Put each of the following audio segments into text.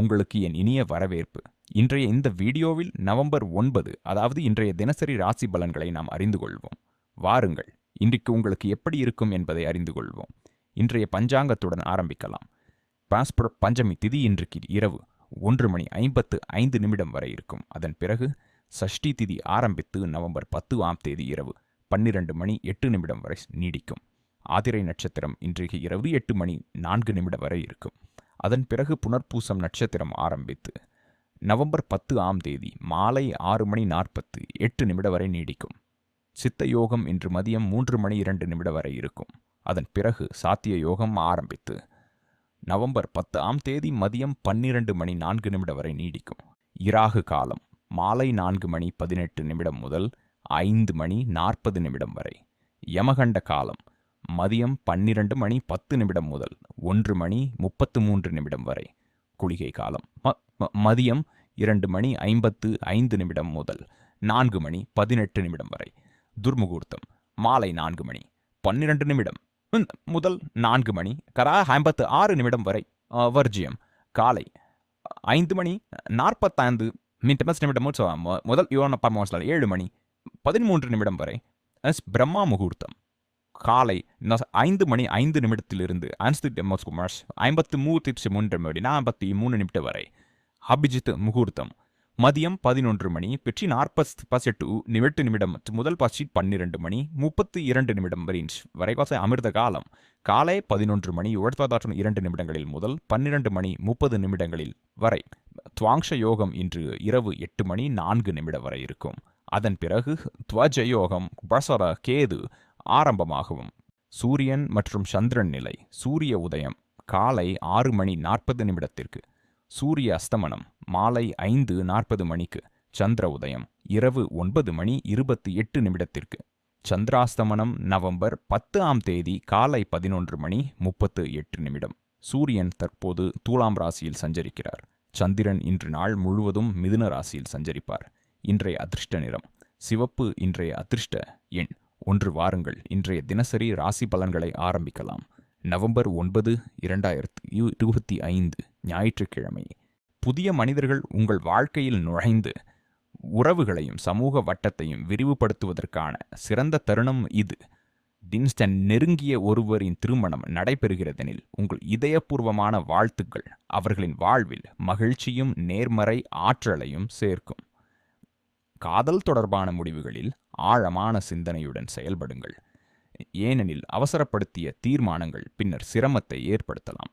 உங்களுக்கு என் இனிய வரவேற்பு. இன்றைய இந்த வீடியோவில் நவம்பர் ஒன்பது அதாவது இன்றைய தினசரி ராசி பலன்களை நாம் அறிந்து கொள்வோம். வாருங்கள் இன்றைக்கு உங்களுக்கு எப்படி இருக்கும் என்பதை அறிந்து கொள்வோம். இன்றைய பஞ்சாங்கத்துடன் ஆரம்பிக்கலாம். பாஸ்புர பஞ்சமி திதி இன்றைக்கு இரவு ஒன்று மணி ஐம்பத்து ஐந்து நிமிடம் வரை இருக்கும். அதன் பிறகு சஷ்டி திதி ஆரம்பித்து நவம்பர் பத்து ஆம் தேதி இரவு பன்னிரண்டு மணி எட்டு நிமிடம் வரை நீடிக்கும். ஆதிரை நட்சத்திரம் இன்றைக்கு இரவு எட்டு மணி நான்கு நிமிடம் வரை இருக்கும். அதன் பிறகு புனர்பூசம் நட்சத்திரம் ஆரம்பித்து நவம்பர் பத்து ஆம் தேதி மாலை ஆறு மணி நாற்பத்து எட்டு நிமிடம் வரை நீடிக்கும். சித்த யோகம் இன்று மதியம் மூன்று மணி இரண்டு நிமிடம் வரை இருக்கும். அதன் பிறகு சாத்திய யோகம் ஆரம்பித்து நவம்பர் பத்து ஆம் தேதி மதியம் பன்னிரண்டு மணி நான்கு நிமிடம் வரை நீடிக்கும். இராகு காலம் மாலை நான்கு மணி பதினெட்டு நிமிடம் முதல் ஐந்து மணி நாற்பது நிமிடம் வரை. யமகண்ட காலம் மதியம் பன்னிரண்டு மணி பத்து நிமிடம் முதல் ஒன்று மணி முப்பத்து மூன்று நிமிடம் வரை குளிகை காலம். மதியம் இரண்டு மணி ஐம்பத்து ஐந்து நிமிடம் முதல் நான்கு மணி பதினெட்டு நிமிடம் வரை துர்முகூர்த்தம். மாலை நான்கு மணி பன்னிரண்டு நிமிடம். முதல் நான்கு மணி கரா ஐம்பத்து ஆறு நிமிடம் வரை வர்ஜியம். காலை ஐந்து மணி நாற்பத்தைந்து மின்டமஸ் நிமிடம் முதல் யோன பர்மோஸ்ல ஏழு மணி பதிமூன்று நிமிடம் வரை எஸ் பிரம்மா முகூர்த்தம். காலை ஐந்து மணி ஐந்து நிமிடத்திலிருந்து அன்ஸ்தி டெமோஸ்குமார்ஸ் ஐம்பத்து மூத்தி மூன்று மணி நாற்பத்தி மூணு நிமிடம் வரை. அபிஜித் முகூர்த்தம். மதியம் பதினொன்று மணி பெற்றி நாற்பது பசெட்டு நிமிட்டு நிமிடம் முதல் பசி பன்னிரண்டு மணி முப்பத்தி இரண்டு நிமிடம் வரை வரைகாச அமிர்த காலம். காலை பதினொன்று மணி ஒழுப்பதாற்றும் இரண்டு நிமிடங்களில் முதல் பன்னிரண்டு மணி முப்பது நிமிடங்களில் வரை. துவாங்ஷ யோகம் இன்று இரவு எட்டு மணி நான்கு நிமிடம் வரை இருக்கும். அதன் பிறகு துவஜ யோகம் பசர கேது ஆரம்பமாகவும். சூரியன் மற்றும் சந்திரன் நிலை சூரிய உதயம் காலை ஆறு மணி நாற்பது நிமிடத்திற்கு சூரிய அஸ்தமனம் மாலை ஐந்து நாற்பது மணிக்கு சந்திர உதயம் இரவு ஒன்பது மணி இருபத்தி எட்டு நிமிடத்திற்கு சந்திராஸ்தமனம் நவம்பர் பத்து ஆம் தேதி காலை பதினொன்று மணி முப்பத்து எட்டு நிமிடம். சூரியன் தற்போது தூலாம் ராசியில் சஞ்சரிக்கிறார். சந்திரன் இன்று நாள் முழுவதும் மிதுன ராசியில் சஞ்சரிப்பார். இன்றைய அதிர்ஷ்ட நிறம் சிவப்பு இன்றைய அதிர்ஷ்ட எண். ஒன்று வாருங்கள். இன்றைய தினசரி ராசி பலன்களை ஆரம்பிக்கலாம். நவம்பர் ஒன்பது இரண்டாயிரத்து இருபத்தி ஐந்து ஞாயிற்றுக்கிழமை. புதிய மனிதர்கள் உங்கள் வாழ்க்கையில் நுழைந்து உறவுகளையும் சமூக வட்டத்தையும் விரிவுபடுத்துவதற்கான சிறந்த தருணம் இது. டின்ஸ்டன் நெருங்கிய ஒருவரின் திருமணம் நடைபெறுகிறதெனில் உங்கள் இதயபூர்வமான வாழ்த்துக்கள் அவர்களின் வாழ்வில் மகிழ்ச்சியும் நேர்மறை ஆற்றலையும் சேர்க்கும். காதல் தொடர்பான முடிவுகளில் ஆழமான சிந்தனையுடன் செயல்படுங்கள். ஏனெனில் அவசரப்படுத்திய தீர்மானங்கள் பின்னர் சிரமத்தை ஏற்படுத்தலாம்.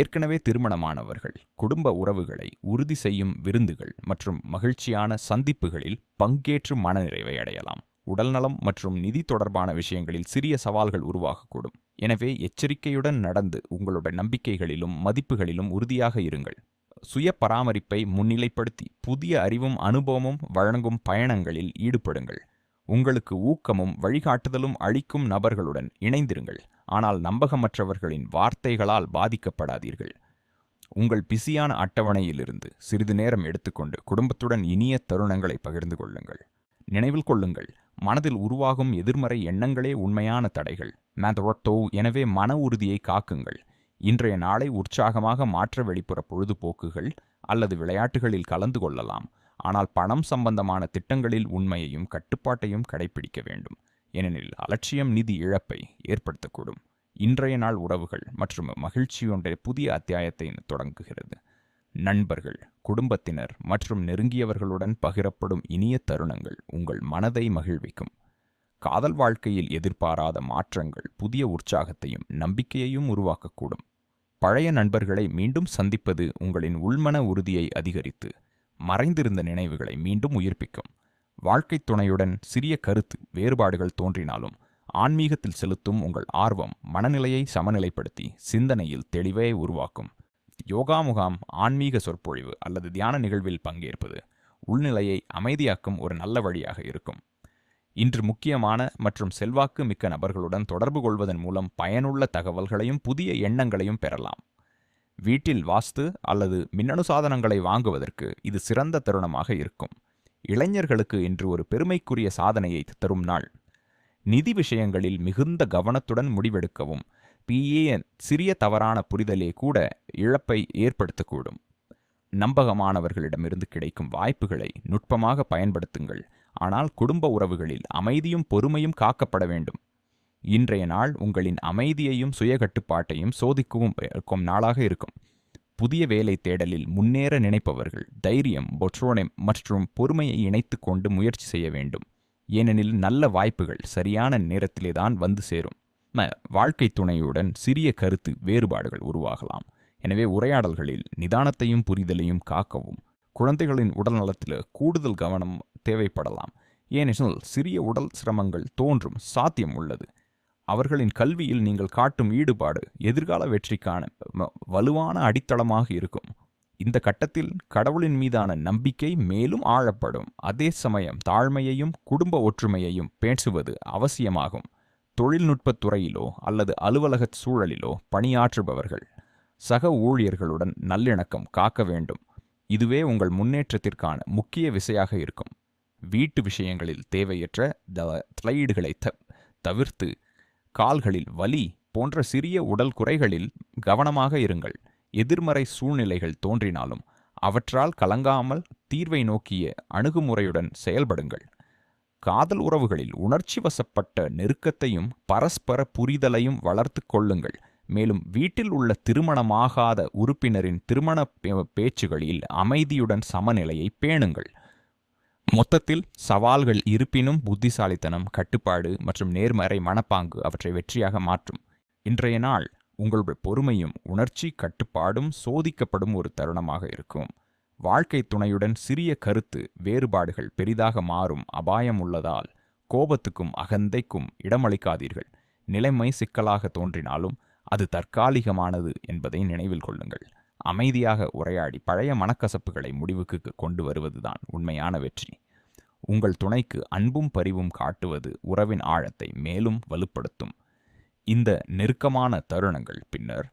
ஏற்கனவே திருமணமானவர்கள் குடும்ப உறவுகளை உறுதி செய்யும் விருந்துகள் மற்றும் மகிழ்ச்சியான சந்திப்புகளில் பங்கேற்று மனநிறைவை அடையலாம். உடல்நலம் மற்றும் நிதி தொடர்பான விஷயங்களில் சிறிய சவால்கள் உருவாகக்கூடும். எனவே எச்சரிக்கையுடன் நடந்து உங்களுடைய நம்பிக்கைகளிலும் மதிப்புகளிலும் உறுதியாக இருங்கள். சுய பராமரிப்பை முன்னிலைப்படுத்தி புதிய அறிவும் அனுபவமும் வழங்கும் பயணங்களில் ஈடுபடுங்கள். உங்களுக்கு ஊக்கமும் வழிகாட்டுதலும் அளிக்கும் நபர்களுடன் இணைந்திருங்கள். ஆனால் நம்பகமற்றவர்களின் வார்த்தைகளால் பாதிக்கப்படாதீர்கள். உங்கள் பிஸியான அட்டவணையிலிருந்து சிறிது நேரம் எடுத்துக்கொண்டு குடும்பத்துடன் இனிய தருணங்களை பகிர்ந்து கொள்ளுங்கள். நினைவில் கொள்ளுங்கள் மனதில் உருவாகும் எதிர்மறை எண்ணங்களே உண்மையான தடைகள். மேதொட்டோ எனவே மன உறுதியை காக்குங்கள். இன்றைய நாளை உற்சாகமாக மாற்ற வெளிப்புற பொழுதுபோக்குகள் அல்லது விளையாட்டுகளில் கலந்து கொள்ளலாம். ஆனால் பணம் சம்பந்தமான திட்டங்களில் உண்மையையும் கட்டுப்பாட்டையும் கடைபிடிக்க வேண்டும். ஏனெனில் அலட்சியம் நிதி இழப்பை ஏற்படுத்தக்கூடும். இன்றைய நாள் உறவுகள் மற்றும் மகிழ்ச்சியொன்றை புதிய அத்தியாயத்தை தொடங்குகிறது. நண்பர்கள் குடும்பத்தினர் மற்றும் நெருங்கியவர்களுடன் பகிரப்படும் இனிய தருணங்கள் உங்கள் மனதை மகிழ்விக்கும். காதல் வாழ்க்கையில் எதிர்பாராத மாற்றங்கள் புதிய உற்சாகத்தையும் நம்பிக்கையையும் உருவாக்கக்கூடும். பழைய நண்பர்களை மீண்டும் சந்திப்பது உங்களின் உள்மன உறுதியை அதிகரித்து மறைந்திருந்த நினைவுகளை மீண்டும் உயிர்ப்பிக்கும். வாழ்க்கைத் துணையுடன் சிறிய கருத்து வேறுபாடுகள் தோன்றினாலும் ஆன்மீகத்தில் செலுத்தும் உங்கள் ஆர்வம் மனநிலையை சமநிலைப்படுத்தி சிந்தனையில் தெளிவை உருவாக்கும். யோகா முகாம் ஆன்மீக சொற்பொழிவு அல்லது தியான நிகழ்வில் பங்கேற்பது உள்நிலையை அமைதியாக்கும் ஒரு நல்ல வழியாக இருக்கும். இன்று முக்கியமான மற்றும் செல்வாக்கு மிக்க நபர்களுடன் தொடர்பு கொள்வதன் மூலம் பயனுள்ள தகவல்களையும் புதிய எண்ணங்களையும் பெறலாம். வீட்டில் வாஸ்து அல்லது மின்னணு சாதனங்களை வாங்குவதற்கு இது சிறந்த தருணமாக இருக்கும். இளைஞர்களுக்கு இன்று ஒரு பெருமைக்குரிய சாதனையை தரும் நாள். நிதி விஷயங்களில் மிகுந்த கவனத்துடன் முடிவெடுக்கவும் பிஏ சிறிய தவறான புரிதலே கூட இழப்பை ஏற்படுத்தக்கூடும். நம்பகமானவர்களிடமிருந்து கிடைக்கும் வாய்ப்புகளை நுட்பமாக பயன்படுத்துங்கள். ஆனால் குடும்ப உறவுகளில் அமைதியும் பொறுமையும் காக்கப்பட வேண்டும். இன்றைய நாள் உங்களின் அமைதியையும் சுயகட்டுப்பாட்டையும் சோதிக்கவும் இருக்கும் நாளாக இருக்கும். புதிய வேலை தேடலில் முன்னேற நினைப்பவர்கள் தைரியம் பொட்ரோனெம் மற்றும் பொறுமையை இணைத்து கொண்டு முயற்சி செய்ய வேண்டும். ஏனெனில் நல்ல வாய்ப்புகள் சரியான நேரத்திலே தான் வந்து சேரும். வாழ்க்கை துணையுடன் சிறிய கருத்து வேறுபாடுகள் உருவாகலாம். எனவே உரையாடல்களில் நிதானத்தையும் புரிதலையும் காக்கவும். குழந்தைகளின் உடல் நலத்தில் கூடுதல் கவனம் தேவைப்படலாம். ஏனெனில் சிறிய உடல் சிரமங்கள் தோன்றும் சாத்தியம் உள்ளது. அவர்களின் கல்வியில் நீங்கள் காட்டும் ஈடுபாடு எதிர்கால வெற்றிக்கான வலுவான அடித்தளமாக இருக்கும். இந்த கட்டத்தில் கடவுளின் மீதான நம்பிக்கை மேலும் ஆழப்படும். அதே சமயம் தாழ்மையையும் குடும்ப ஒற்றுமையையும் பேசுவது அவசியமாகும். தொழில்நுட்பத் துறையிலோ அல்லது அலுவலக சூழலிலோ பணியாற்றுபவர்கள் சக ஊழியர்களுடன் நல்லிணக்கம் காக்க வேண்டும். இதுவே உங்கள் முன்னேற்றத்திற்கான முக்கிய விசையாக இருக்கும். வீட்டு விஷயங்களில் தேவையற்ற த தலையீடுகளை த தவிர்த்து கால்களில் வலி போன்ற சிறிய உடல் குறைகளில் கவனமாக இருங்கள். எதிர்மறை சூழ்நிலைகள் தோன்றினாலும் அவற்றால் கலங்காமல் தீர்வை நோக்கிய அணுகுமுறையுடன் செயல்படுங்கள். காதல் உறவுகளில் உணர்ச்சி வசப்பட்ட நெருக்கத்தையும் பரஸ்பர புரிதலையும் வளர்த்து கொள்ளுங்கள். மேலும் வீட்டில் உள்ள திருமணமாகாத உறுப்பினரின் திருமண பேச்சுகளில் அமைதியுடன் சமநிலையை பேணுங்கள். மொத்தத்தில் சவால்கள் இருப்பினும் புத்திசாலித்தனம் கட்டுப்பாடு மற்றும் நேர்மறை மனப்பாங்கு அவற்றை வெற்றியாக மாற்றும். இன்றைய நாள் உங்களுடைய பொறுமையும் உணர்ச்சி கட்டுப்பாடும் சோதிக்கப்படும் ஒரு தருணமாக இருக்கும். வாழ்க்கை துணையுடன் சிறிய கருத்து வேறுபாடுகள் பெரிதாக மாறும் அபாயம் உள்ளதால் கோபத்துக்கும் அகந்தைக்கும் இடமளிக்காதீர்கள். நிலைமை சிக்கலாக தோன்றினாலும் அது தற்காலிகமானது என்பதை நினைவில் கொள்ளுங்கள். அமைதியாக உரையாடி பழைய மனக்கசப்புகளை முடிவுக்கு கொண்டு வருவதுதான் உண்மையான வெற்றி. உங்கள் துணைக்கு அன்பும் பரிவும் காட்டுவது உறவின் ஆழத்தை மேலும் வலுப்படுத்தும். இந்த நெருக்கமான தருணங்கள் பின்னர்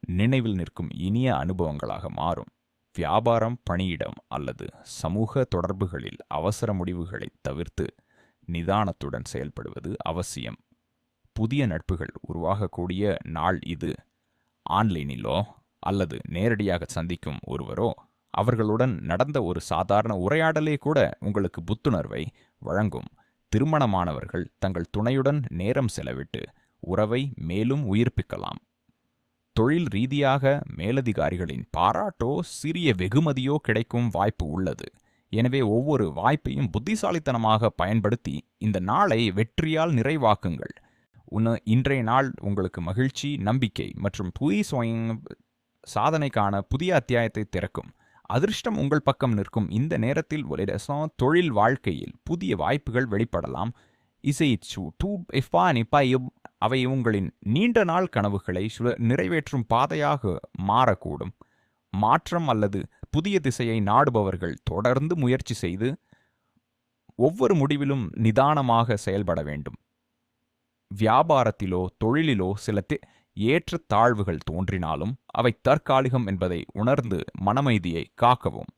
நினைவில் நிற்கும் இனிய அனுபவங்களாக மாறும். வியாபாரம் பணியிடம் அல்லது சமூக தொடர்புகளில் அவசர முடிவுகளை தவிர்த்து நிதானத்துடன் செயல்படுவது அவசியம். புதிய நட்புகள் உருவாகக்கூடிய நாள் இது. ஆன்லைனிலோ அல்லது நேரடியாக சந்திக்கும் ஒருவரோ அவர்களுடன் நடந்த ஒரு சாதாரண உரையாடலே கூட உங்களுக்கு புத்துணர்வை வழங்கும். திருமணமானவர்கள் தங்கள் துணையுடன் நேரம் செலவிட்டு உறவை மேலும் உயிர்ப்பிக்கலாம். தொழில் ரீதியாக மேலதிகாரிகளின் பாராட்டோ சிறிய வெகுமதியோ கிடைக்கும் வாய்ப்பு உள்ளது. எனவே ஒவ்வொரு வாய்ப்பையும் புத்திசாலித்தனமாக பயன்படுத்தி இந்த நாளை வெற்றியால் நிறைவாக்குங்கள். உன்ன இன்றைய நாள் உங்களுக்கு மகிழ்ச்சி நம்பிக்கை மற்றும் புதிய சாதனைக்கான புதிய அத்தியாயத்தை திறக்கும். அதிர்ஷ்டம் உங்கள் பக்கம் நிற்கும். இந்த நேரத்தில் ஒரு தொழில் வாழ்க்கையில் புதிய வாய்ப்புகள் வெளிப்படலாம். இசை டூ அவை உங்களின் நீண்ட நாள் கனவுகளை நிறைவேற்றும் பாதையாக மாறக்கூடும். மாற்றம் அல்லது புதிய திசையை நாடுபவர்கள் தொடர்ந்து முயற்சி செய்து ஒவ்வொரு முடிவிலும் நிதானமாக செயல்பட வேண்டும். வியாபாரத்திலோ தொழிலிலோ சில ஏற்ற தாழ்வுகள் தோன்றினாலும் அவை தற்காலிகம் என்பதை உணர்ந்து மனமைதியை காக்கவும்.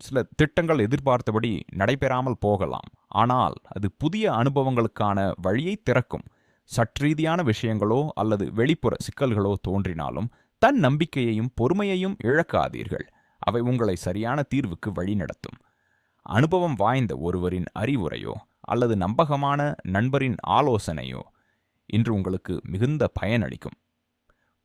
சில திட்டங்கள் எதிர்பார்த்தபடி நடைபெறாமல் போகலாம். ஆனால் அது புதிய அனுபவங்களுக்கான வழியை திறக்கும். சற்றீதியான விஷயங்களோ அல்லது வெளிப்புற சிக்கல்களோ தோன்றினாலும் தன் நம்பிக்கையையும் பொறுமையையும் இழக்காதீர்கள். அவை உங்களை சரியான தீர்வுக்கு வழிநடத்தும் அனுபவம் வாய்ந்த ஒருவரின் அறிவுரையோ அல்லது நம்பகமான நண்பரின் ஆலோசனையோ இன்று உங்களுக்கு மிகுந்த பயனளிக்கும்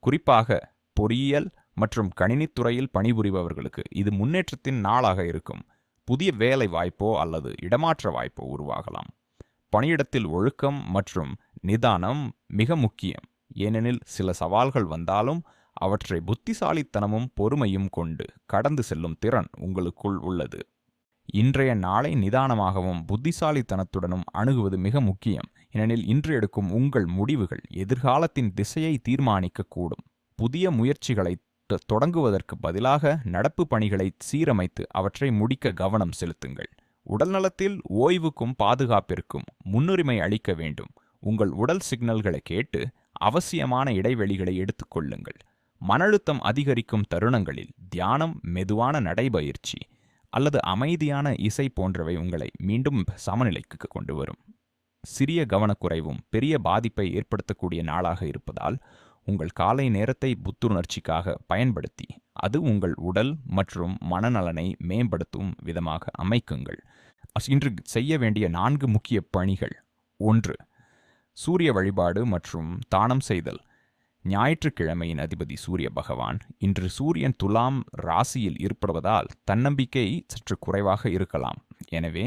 குறிப்பாக பொறியியல் மற்றும் கணினித்துறையில் பணிபுரிபவர்களுக்கு இது முன்னேற்றத்தின் நாளாக இருக்கும். புதிய வேலை வாய்ப்போ அல்லது இடமாற்ற வாய்ப்போ உருவாகலாம். பணியிடத்தில் ஒழுக்கம் மற்றும் நிதானம் மிக முக்கியம். ஏனெனில் சில சவால்கள் வந்தாலும் அவற்றை புத்திசாலித்தனமும் பொறுமையும் கொண்டு கடந்து செல்லும் திறன் உங்களுக்குள் உள்ளது. இன்றைய நாளை நிதானமாகவும் புத்திசாலித்தனத்துடனும் அணுகுவது மிக முக்கியம். ஏனெனில் இன்று எடுக்கும் உங்கள் முடிவுகள் எதிர்காலத்தின் திசையை தீர்மானிக்கக்கூடும். புதிய முயற்சிகளை தொடங்குவதற்கு பதிலாக நடப்பு பணிகளை சீரமைத்து அவற்றை முடிக்க கவனம் செலுத்துங்கள். உடல்நலத்தில் ஓய்வுக்கும் பாதுகாப்பிற்கும் முன்னுரிமை அளிக்க வேண்டும். உங்கள் உடல் சிக்னல்களை கேட்டு அவசியமான இடைவெளிகளை எடுத்துக்கொள்ளுங்கள் மன அழுத்தம் அதிகரிக்கும் தருணங்களில் தியானம் மெதுவான நடைபயிற்சி அல்லது அமைதியான இசை போன்றவை உங்களை மீண்டும் சமநிலைக்கு கொண்டு வரும். சிறிய கவனக்குறைவும் பெரிய பாதிப்பை ஏற்படுத்தக்கூடிய நாளாக இருப்பதால் உங்கள் காலை நேரத்தை புத்துணர்ச்சிக்காக பயன்படுத்தி அது உங்கள் உடல் மற்றும் மனநலனை மேம்படுத்தும் விதமாக அமைக்குங்கள். இன்று செய்ய வேண்டிய நான்கு முக்கிய பணிகள். ஒன்று சூரிய வழிபாடு மற்றும் தானம் செய்தல். ஞாயிற்றுக்கிழமையின் அதிபதி சூரிய பகவான் இன்று சூரியன் துலாம் ராசியில் இருப்பதால் தன்னம்பிக்கை சற்று குறைவாக இருக்கலாம். எனவே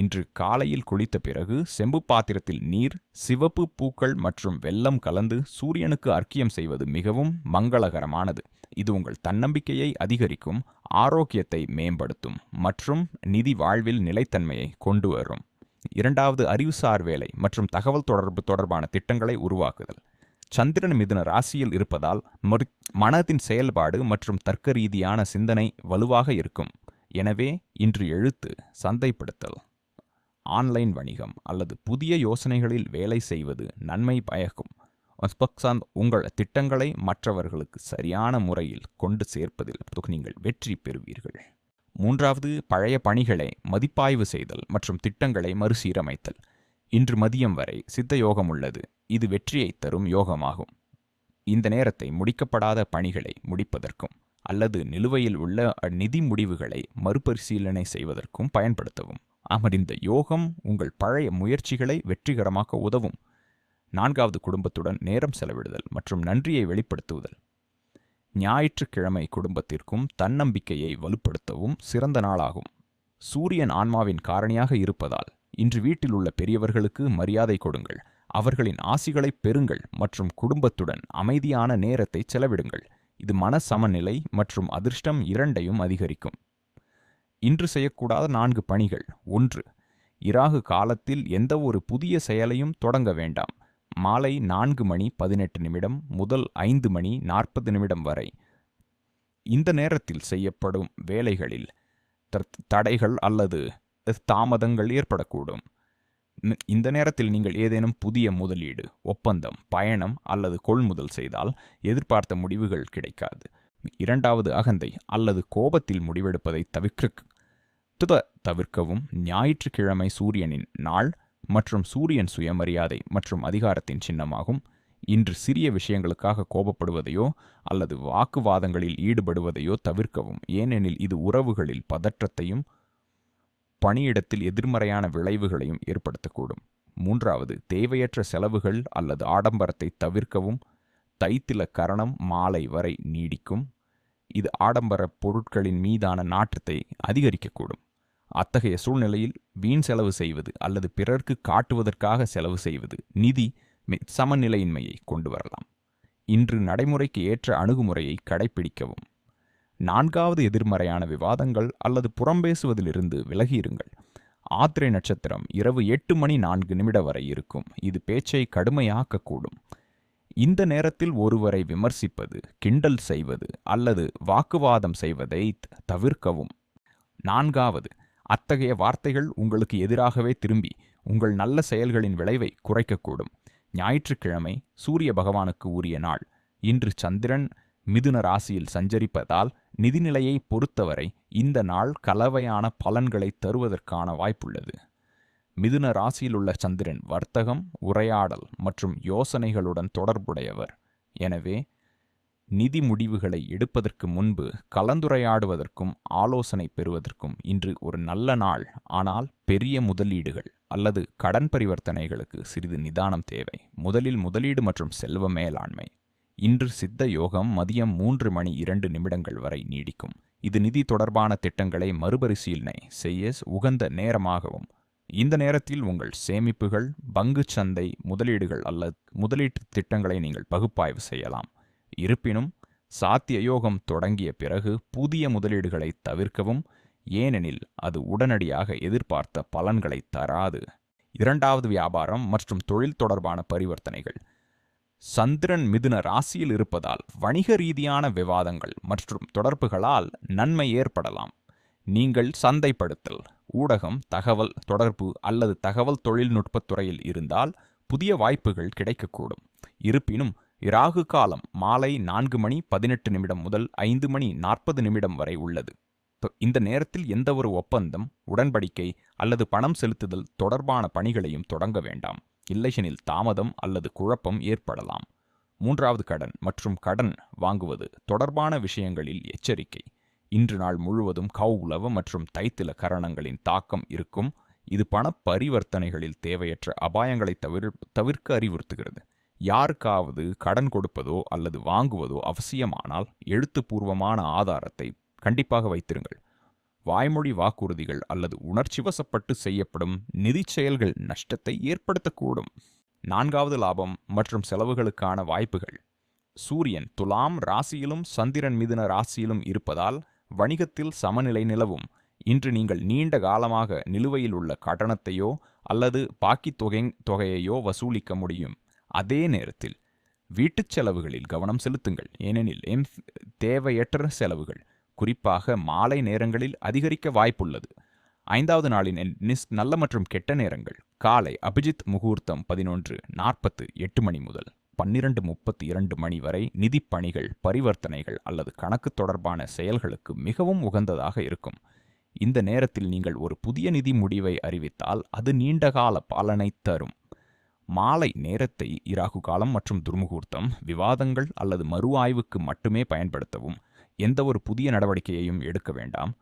இன்று காலையில் குளித்த பிறகு செம்பு பாத்திரத்தில் நீர் சிவப்பு பூக்கள் மற்றும் வெள்ளம் கலந்து சூரியனுக்கு அர்க்கியம் செய்வது மிகவும் மங்களகரமானது. இது உங்கள் தன்னம்பிக்கையை அதிகரிக்கும் ஆரோக்கியத்தை மேம்படுத்தும் மற்றும் நிதி வாழ்வில் நிலைத்தன்மையை கொண்டு வரும். இரண்டாவது அறிவுசார் வேலை மற்றும் தகவல் தொடர்பு தொடர்பான திட்டங்களை உருவாக்குதல். சந்திரன் மிதுன ராசியில் இருப்பதால் மனதின் செயல்பாடு மற்றும் தர்க்க ரீதியான சிந்தனை வலுவாக இருக்கும். எனவே இன்று எழுத்து சந்தைப்படுத்தல். ஆன்லைன் வணிகம் அல்லது புதிய யோசனைகளில் வேலை செய்வது நன்மை பயக்கும். ஸ்பக்சாந்த் உங்கள் திட்டங்களை மற்றவர்களுக்கு சரியான முறையில் கொண்டு சேர்ப்பதில் நீங்கள் வெற்றி பெறுவீர்கள். மூன்றாவது பழைய பணிகளை மதிப்பாய்வு செய்தல் மற்றும் திட்டங்களை மறுசீரமைத்தல். இன்று மதியம் வரை சித்த யோகம் உள்ளது. இது வெற்றியை தரும் யோகமாகும். இந்த நேரத்தை முடிக்கப்படாத பணிகளை முடிப்பதற்கும் அல்லது நிலுவையில் உள்ள நிதி முடிவுகளை மறுபரிசீலனை செய்வதற்கும் பயன்படுத்தவும். அமர்ந்த யோகம் உங்கள் பழைய முயற்சிகளை வெற்றிகரமாக்க உதவும். நான்காவது குடும்பத்துடன் நேரம் செலவிடுதல் மற்றும் நன்றியை வெளிப்படுத்துதல். ஞாயிற்றுக்கிழமை குடும்பத்திற்கும் தன்னம்பிக்கையை வலுப்படுத்தவும் சிறந்த நாளாகும். சூரியன் ஆன்மாவின் காரணியாக இருப்பதால் இன்று வீட்டில் உள்ள பெரியவர்களுக்கு மரியாதை கொடுங்கள். அவர்களின் ஆசிகளை பெறுங்கள் மற்றும் குடும்பத்துடன் அமைதியான நேரத்தை செலவிடுங்கள். இது மன சமநிலை மற்றும் அதிர்ஷ்டம் இரண்டையும் அதிகரிக்கும். இன்று செய்யக்கூடாத நான்கு பணிகள். ஒன்று இராகு காலத்தில் எந்த ஒரு புதிய செயலையும் தொடங்க வேண்டாம். மாலை நான்கு மணி பதினெட்டு நிமிடம் முதல் ஐந்து மணி நாற்பது நிமிடம் வரை. இந்த நேரத்தில் செய்யப்படும் வேலைகளில் தடைகள் அல்லது தாமதங்கள் ஏற்படக்கூடும். இந்த நேரத்தில் நீங்கள் ஏதேனும் புதிய முதலீடு ஒப்பந்தம் பயணம் அல்லது கொள்முதல் செய்தால் எதிர்பார்த்த முடிவுகள் கிடைக்காது. இரண்டாவது அகந்தை அல்லது கோபத்தில் முடிவெடுப்பதை தவிர்க்க தவிர்க்கவும் ஞாயிற்றுக்கிழமை சூரியனின் நாள் மற்றும் சூரியன் சுயமரியாதை மற்றும் அதிகாரத்தின் சின்னமாகும். இன்று சிறிய விஷயங்களுக்காக கோபப்படுவதையோ அல்லது வாக்குவாதங்களில் ஈடுபடுவதையோ தவிர்க்கவும். ஏனெனில் இது உறவுகளில் பதற்றத்தையும் பணியிடத்தில் எதிர்மறையான விளைவுகளையும் ஏற்படுத்தக்கூடும். மூன்றாவது தேவையற்ற செலவுகள் அல்லது ஆடம்பரத்தை தவிர்க்கவும் தைத்தில கரணம் மாலை வரை நீடிக்கும். இது ஆடம்பர பொருட்களின் மீதான நாற்றத்தை அதிகரிக்கக்கூடும். அத்தகைய சூழ்நிலையில் வீண் செலவு செய்வது அல்லது பிறர்க்கு காட்டுவதற்காக செலவு செய்வது நிதி சமநிலையின்மையை கொண்டு வரலாம். இன்று நடைமுறைக்கு ஏற்ற அணுகுமுறையை கடைபிடிக்கவும் நான்காவது எதிர்மறையான விவாதங்கள் அல்லது புறம்பேசுவதிலிருந்து விலகியிருங்கள். ஆத்திரை நட்சத்திரம் இரவு எட்டு மணி நான்கு நிமிட வரை இருக்கும். இது பேச்சை கடுமையாக்கக்கூடும். இந்த நேரத்தில் ஒருவரை விமர்சிப்பது கிண்டல் செய்வது அல்லது வாக்குவாதம் செய்வதை தவிர்க்கவும். நான்காவது அத்தகைய வார்த்தைகள் உங்களுக்கு எதிராகவே திரும்பி உங்கள் நல்ல செயல்களின் விளைவை குறைக்கக்கூடும். ஞாயிற்றுக்கிழமை சூரிய பகவானுக்கு உரிய நாள். இன்று சந்திரன் மிதுன ராசியில் சஞ்சரிப்பதால் நிதிநிலையை பொறுத்தவரை இந்த நாள் கலவையான பலன்களை தருவதற்கான வாய்ப்புள்ளது. மிதுன ராசியிலுள்ள சந்திரன் வர்த்தகம் உரையாடல் மற்றும் யோசனைகளுடன் தொடர்புடையவர். எனவே நிதி முடிவுகளை எடுப்பதற்கு முன்பு கலந்துரையாடுவதற்கும் ஆலோசனை பெறுவதற்கும் இன்று ஒரு நல்ல நாள். ஆனால் பெரிய முதலீடுகள் அல்லது கடன் பரிவர்த்தனைகளுக்கு சிறிது நிதானம் தேவை. முதலில் முதலீடு மற்றும் செல்வ மேலாண்மை. இன்று சித்த யோகம் மதியம் மூன்று மணி இரண்டு நிமிடங்கள் வரை நீடிக்கும். இது நிதி தொடர்பான திட்டங்களை மறுபரிசீலனை செய்ய உகந்த நேரமாகவும் இந்த நேரத்தில் உங்கள் சேமிப்புகள் பங்கு சந்தை முதலீடுகள் அல்லது முதலீட்டு திட்டங்களை நீங்கள் பகுப்பாய்வு செய்யலாம். இருப்பினும் சாத்தியயோகம் தொடங்கிய பிறகு புதிய முதலீடுகளை தவிர்க்கவும் ஏனெனில் அது உடனடியாக எதிர்பார்த்த பலன்களை தராது. இரண்டாவது வியாபாரம் மற்றும் தொழில் தொடர்பான பரிவர்த்தனைகள். சந்திரன் மிதுன ராசியில் இருப்பதால் வணிக ரீதியான விவாதங்கள் மற்றும் தொடர்புகளால் நன்மை ஏற்படலாம். நீங்கள் சந்தைப்படுத்தல். ஊடகம் தகவல் தொடர்பு அல்லது தகவல் தொழில்நுட்பத் துறையில் இருந்தால் புதிய வாய்ப்புகள் கிடைக்கக்கூடும். இருப்பினும் இராகு காலம் மாலை நான்கு மணி பதினெட்டு நிமிடம் முதல் ஐந்து மணி நாற்பது நிமிடம் வரை உள்ளது. இந்த நேரத்தில் எந்தவொரு ஒப்பந்தம் உடன்படிக்கை அல்லது பணம் செலுத்துதல் தொடர்பான பணிகளையும் தொடங்க வேண்டாம். இல்லையெனில் தாமதம் அல்லது குழப்பம் ஏற்படலாம். மூன்றாவது கடன் மற்றும் கடன் வாங்குவது தொடர்பான விஷயங்களில் எச்சரிக்கை. இன்று நாள் முழுவதும் கௌலவ மற்றும் தைத்தில கரணங்களின் தாக்கம் இருக்கும். இது பண பரிவர்த்தனைகளில் தேவையற்ற அபாயங்களை தவிர தவிர்க்க அறிவுறுத்துகிறது. யாருக்காவது கடன் கொடுப்பதோ அல்லது வாங்குவதோ அவசியமானால் எழுத்துப்பூர்வமான ஆதாரத்தை கண்டிப்பாக வைத்திருங்கள். வாய்மொழி வாக்குறுதிகள் அல்லது உணர்ச்சிவசப்பட்டு செய்யப்படும் நிதி செயல்கள் நஷ்டத்தை ஏற்படுத்தக்கூடும். நான்காவது லாபம் மற்றும் செலவுகளுக்கான வாய்ப்புகள். சூரியன் துலாம் ராசியிலும் சந்திரன் மிதுன ராசியிலும் இருப்பதால் வணிகத்தில் சமநிலை நிலவும். இன்று நீங்கள் நீண்ட காலமாக நிலுவையில் உள்ள கட்டணத்தையோ அல்லது பாக்கி தொகை தொகையையோ வசூலிக்க முடியும். அதே நேரத்தில் வீட்டுச் செலவுகளில் கவனம் செலுத்துங்கள். ஏனெனில் எம் தேவையற்ற செலவுகள் குறிப்பாக மாலை நேரங்களில் அதிகரிக்க வாய்ப்புள்ளது. ஐந்தாவது நாளின் நிஸ் நல்ல மற்றும் கெட்ட நேரங்கள் காலை அபிஜித் முகூர்த்தம் பதினொன்று நாற்பத்து எட்டு மணி முதல். பன்னிரண்டு முப்பத்தி இரண்டு மணி வரை நிதிப்பணிகள் பரிவர்த்தனைகள் அல்லது கணக்கு தொடர்பான செயல்களுக்கு மிகவும் உகந்ததாக இருக்கும். இந்த நேரத்தில் நீங்கள் ஒரு புதிய நிதி முடிவை அறிவித்தால் அது நீண்டகால பலனை தரும். மாலை நேரத்தை இராகு காலம் மற்றும் துர்முகூர்த்தம் விவாதங்கள் அல்லது மறு ஆய்வுக்கு மட்டுமே பயன்படுத்தவும். எந்த ஒரு புதிய நடவடிக்கையையும் எடுக்க வேண்டாம்.